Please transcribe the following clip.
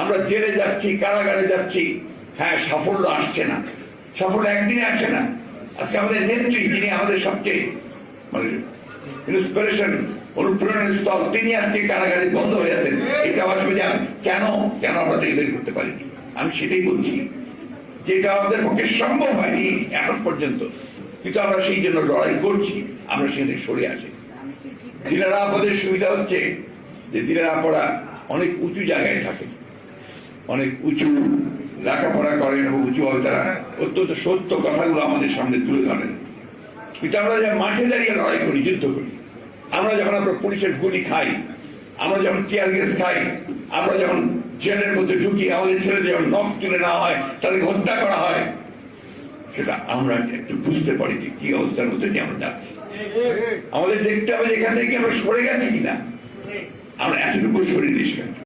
আমরা জেলে যাচ্ছি, কারাগারে যাচ্ছি। হ্যাঁ সাফল্য আসছে না। সাফল্য একদিনে আসে না। আজকে আমাদের নেত্রী, যিনি আমাদের সবচেয়ে মানে ইন্সপিরেশন অনুপ্রেরণার স্থল, তিনি আজকে কারাগারে বন্ধ হয়ে আছেন। এটা অসুবিধা কেন কেন আমরা বের করতে পারিনি? আমি সেটাই বলছি যেটা আমাদের পক্ষে সম্ভব হয়নি এখন পর্যন্ত। কিন্তু আমরা সেই জন্য লড়াই করছি, আমরা সেখানে সরে আসি দিলারা, আমাদের সুবিধা হচ্ছে যে দিলারা পড়া অনেক উঁচু জায়গায় থাকে। অনেক উঁচু লেখাপড়া করেন এবং উঁচুভাবে তারা অত্যন্ত সত্য কথাগুলো আমাদের সামনে তুলে ধরেন। কিন্তু আমরা যা মাঠে দাঁড়িয়ে লড়াই করি, যুদ্ধ করি, আমরা যখন আমরা পুলিশের গুলি খাই, আমরা যখন টিয়ার গ্যাস খাই, আমরা যখন জেলের মধ্যে ঢুকি, আমাদের ছেলেদের যখন নখ তুলে নেওয়া হয়, তাদেরকে হত্যা করা হয়, সেটা আমরা একটু বুঝতে পারি যে কি অবস্থার মধ্যে দিয়ে আমরা যাচ্ছি। আমাদের দেখতে হবে যে এখান থেকে আমরা সরে গেছি কিনা। আমরা এতটুকু সরে নিষ্কান্ত